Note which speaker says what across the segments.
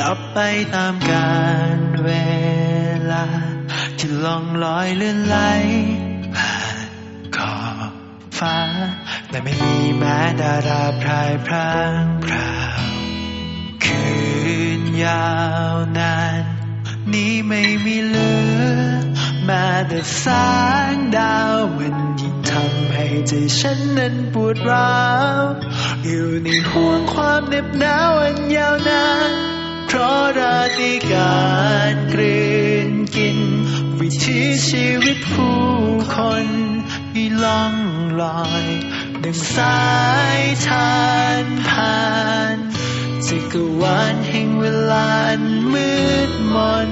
Speaker 1: ลับไปตามกาลเวลา ที่ล่องลอยเลื่อนไหลผ่านขอบฟ้าและไม่มีแม้ดาราพรายพรางพราวคืนยาวนานนี้ไม่มีเหลือแม้แต่แสงดาวมันยิ่งทำให้ใจฉันนั้นปวดร้าว อยู่ในห่วงความเหน็บหนาวอันยาวนาน เพราะราตรีการกลืนกิน วิถีชีวิตผู้คนที่ล่องลอยดังสายทานผ่านจักรวาลแห่งเวลาอันมืดมน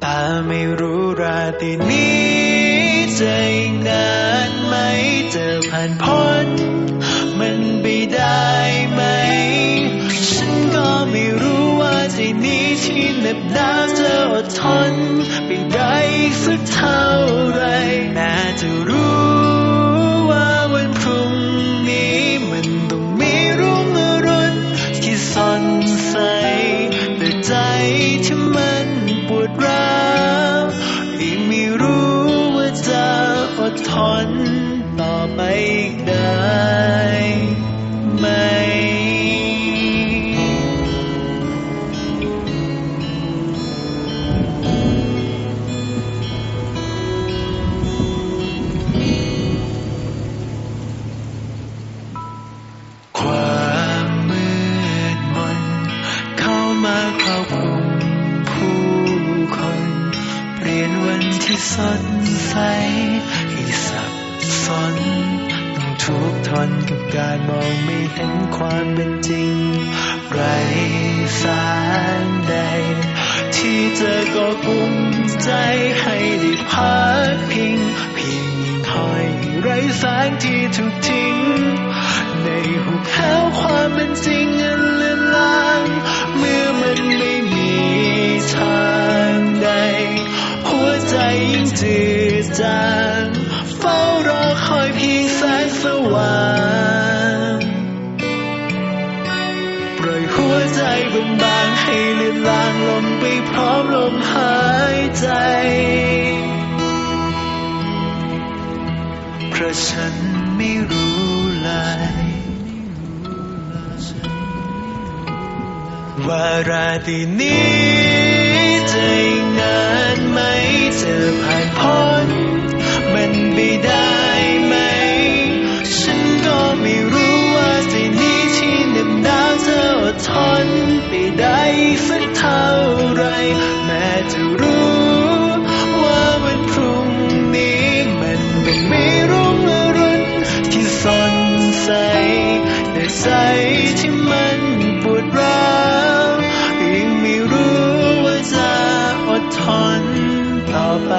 Speaker 1: แต่ไม่รู้ราตรีนี้จะอีกนานไหมจะผ่านพ้น ได้ไหม ความมืดมนเข้ามาครอบคลุมผู้คน เปลี่ยนวันที่สด นกับการมองไม่เห็นความเป็นจริง ไรสารใด ที่จะก็กุมใจให้ได้พักพิงเพียงยิ่งคอยไรแสงที่ถูกทิ้ง ในหุบเหวความเป็นจริงอันเลือนลางเมื่อมันไม่มีทางใด หัวใจยิ่งจืดจางเฝ้ารอค สว่างปล่อยหัวใจบางๆให้เลือนลางลงไปพร้อมลมหายใจเพราะฉันไม่รู้เลยว่าราตรีนี้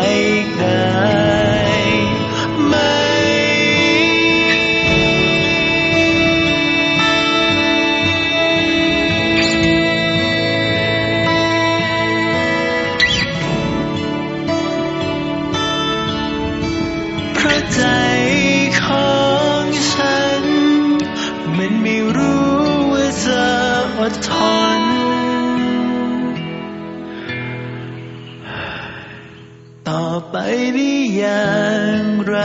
Speaker 1: ไกได้ไหมเพราะใจของฉัน มันไม่รู้ว่าจะอดทน ได้อย่างไร